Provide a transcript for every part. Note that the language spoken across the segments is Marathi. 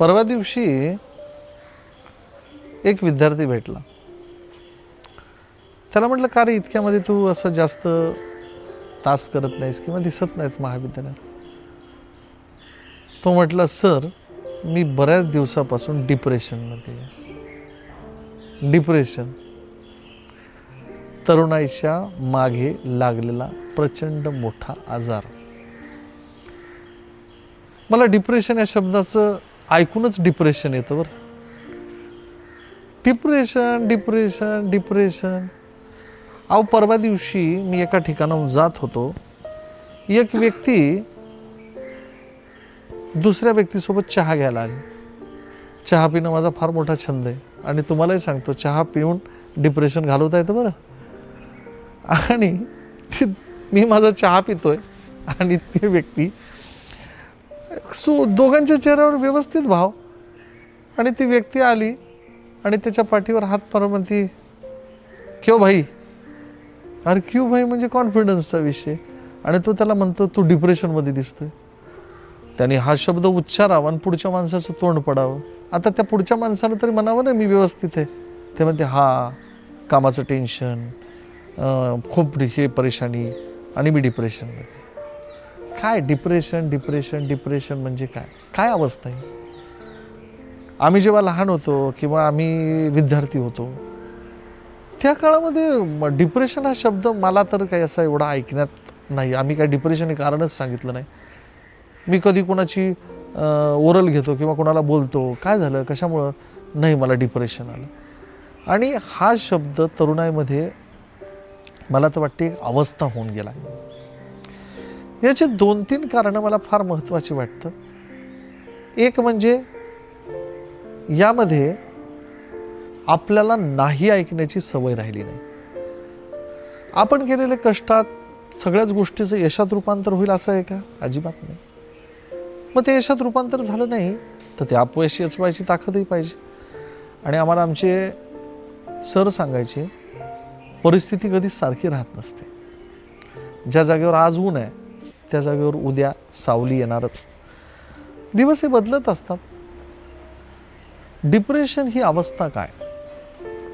परवा दिवशी एक विद्यार्थी भेटला. त्याला म्हटलं का रे इतक्यामध्ये तू असं जास्त तास करत नाहीस किंवा दिसत नाहीस महाविद्यालयात? तो म्हटला सर मी बऱ्याच दिवसापासून डिप्रेशनमध्ये आहे. डिप्रेशन. तरुणाईच्या मागे लागलेला प्रचंड मोठा आजार. मला डिप्रेशन या शब्दाचं ऐकूनच डिप्रेशन येतं बरं. डिप्रेशन डिप्रेशन डिप्रेशन अहो परवा दिवशी मी एका ठिकाणाहून जात होतो. एक व्यक्ती दुसऱ्या व्यक्तीसोबत चहा घ्यायला आली. चहा पिणं माझा फार मोठा छंद आहे. आणि तुम्हालाही सांगतो चहा पिऊन डिप्रेशन घालवता येतं बरं. आणि ती मी माझा चहा पितोय आणि ती व्यक्ती सो दोघांच्या चेहऱ्यावर व्यवस्थित भाव. आणि ती व्यक्ती आली आणि त्याच्या पाठीवर हात मारून म्हणती क्यो भाई? अरे क्यू भाई म्हणजे कॉन्फिडन्सचा विषय. आणि तो त्याला म्हणतो तू डिप्रेशनमध्ये दिसतोय. त्याने हा शब्द उच्चारावा आणि पुढच्या माणसाचं तोंड पडावं. आता त्या पुढच्या माणसानं तरी म्हणावं ना मी व्यवस्थित आहे. ते म्हणते हा कामाचं टेन्शन खूप हे परेशानी आणि मी डिप्रेशनमध्ये काय डिप्रेशन डिप्रेशन डिप्रेशन म्हणजे काय? काय अवस्था आहे? आम्ही जेव्हा लहान होतो किंवा आम्ही विद्यार्थी होतो त्या काळामध्ये डिप्रेशन हा शब्द मला तर काही असा एवढा ऐकण्यात नाही. आम्ही काय डिप्रेशन हे कारणच सांगितलं नाही. मी कधी कोणाची ओरल घेतो किंवा कोणाला बोलतो काय झालं कशामुळं? नाही मला डिप्रेशन आलं. आणि हा शब्द तरुणाईमध्ये मला तर वाटते एक अवस्था होऊन गेला. याचे दोन तीन कारणं मला फार महत्त्वाची वाटतं. एक म्हणजे यामध्ये आपल्याला नाही ऐकण्याची सवय राहिली नाही. आपण केलेले कष्टात सगळ्याच गोष्टीचं यशात रूपांतर होईल असं आहे का? अजिबात नाही. मग ते यशात रूपांतर झालं नाही तर ते अपयशी अचवायची ताकदही पाहिजे. आणि आम्हाला आमचे सर सांगायचे परिस्थिती कधीच सारखी राहत नसते. ज्या जागेवर आज ऊन आहे त्या जागेवर उद्या सावली येणारच. दिवस हे बदलत असतात. डिप्रेशन ही अवस्था काय?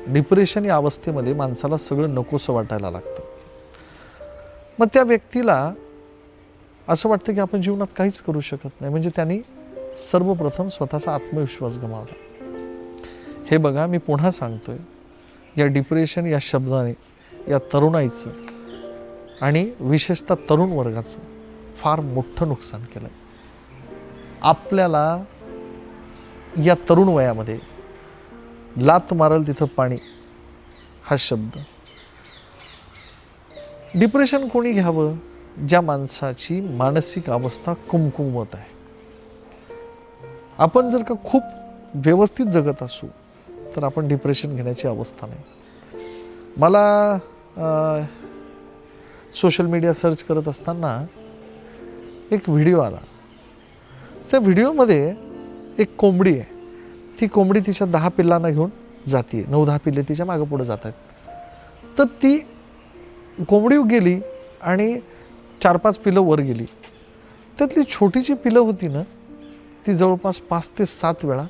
डिप्रेशन या अवस्थेमध्ये माणसाला सगळं नकोसं वाटायला लागतं. मग त्या व्यक्तीला असं वाटतं की आपण जीवनात काहीच करू शकत नाही. म्हणजे त्यांनी सर्वप्रथम स्वतःचा आत्मविश्वास गमावला. हे बघा मी पुन्हा सांगतोय. या डिप्रेशन या शब्दाने या तरुणाईचं आणि विशेषतः तरुण वर्गाचं फार मोठं नुकसान केलं आहे आपल्याला या तरुण वयामध्ये लात मारल तिथं पाणी हा शब्द. डिप्रेशन कोणी घ्यावं? ज्या माणसाची मानसिक अवस्था कुमकुमत आहे. आपण जर का खूप व्यवस्थित जगत असू तर आपण डिप्रेशन घेण्याची अवस्था नाही. मला सोशल मीडिया सर्च करत असताना एक व्हिडिओ आला. त्या व्हिडिओमध्ये एक कोंबडी आहे. ती कोंबडी तिच्या दहा पिल्लांना घेऊन जाते नऊ दहा पिल्ले तिच्या मागं पुढे जात आहेत तर ती कोंबडी गेली आणि चार पाच पिलं वर गेली. त्यातली छोटीची पिलं होती ना ती जवळपास पाच ते सात वेळा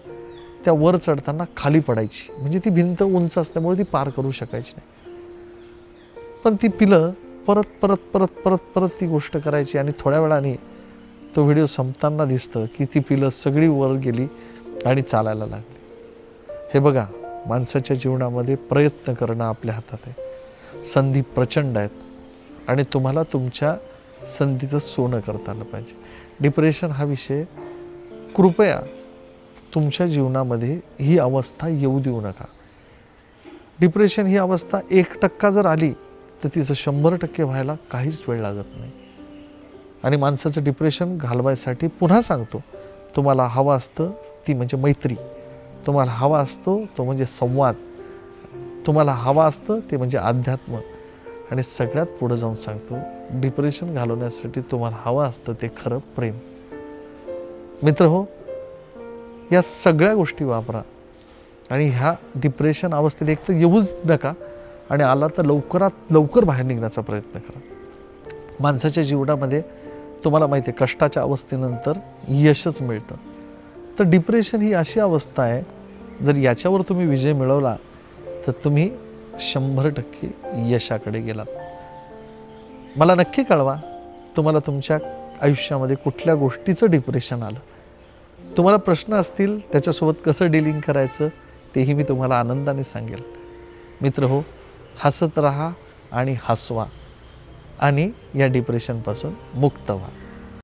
त्या वर चढताना खाली पडायची. म्हणजे ती भिंत उंच असल्यामुळे ती पार करू शकायची नाही. पण ती पिलं परत परत परत परत परत ती गोष्ट करायची आणि थोड्या वेळाने तो व्हिडिओ संपताना दिसतं की ती पिलं सगळी वर गेली आणि चालायला लागली. हे बघा माणसाच्या जीवनामध्ये प्रयत्न करणं आपल्या हातात आहे. संधी प्रचंड आहेत आणि तुम्हाला तुमच्या संधीचं सोनं करता आलं पाहिजे. डिप्रेशन हा विषय कृपया तुमच्या जीवनामध्ये ही अवस्था येऊ देऊ नका. डिप्रेशन ही अवस्था एक टक्का जर आली तर तिचं शंभर टक्के व्हायला काहीच वेळ लागत नाही. आणि माणसाचं डिप्रेशन घालवायसाठी पुन्हा सांगतो तुम्हाला हवं असतं ती म्हणजे मैत्री. तुम्हाला हवा असतो तो म्हणजे संवाद. तुम्हाला हवा असतं ते म्हणजे अध्यात्म. आणि सगळ्यात पुढं जाऊन सांगतो डिप्रेशन घालवण्यासाठी तुम्हाला हवं असतं ते खरं प्रेम. मित्र हो या सगळ्या गोष्टी वापरा. आणि ह्या डिप्रेशन अवस्थेत एक तर येऊच नका. आणि आला तर लवकरात लवकर बाहेर निघण्याचा प्रयत्न करा. माणसाच्या जीवनामध्ये तुम्हाला माहिती आहे कष्टाच्या अवस्थेनंतर यशच मिळतं. तर डिप्रेशन ही अशी अवस्था आहे जर याच्यावर तुम्ही विजय मिळवला तर तुम्ही शंभर टक्के यशाकडे गेलात. मला नक्की कळवा तुम्हाला तुमच्या आयुष्यामध्ये कुठल्या गोष्टीचं डिप्रेशन आलं. तुम्हाला प्रश्न असतील त्याच्यासोबत कसं डिलिंग करायचं तेही मी तुम्हाला आनंदाने सांगेल. मित्र हो हसत राहा आणि हसवा आणि या डिप्रेशनपासून मुक्त व्हा.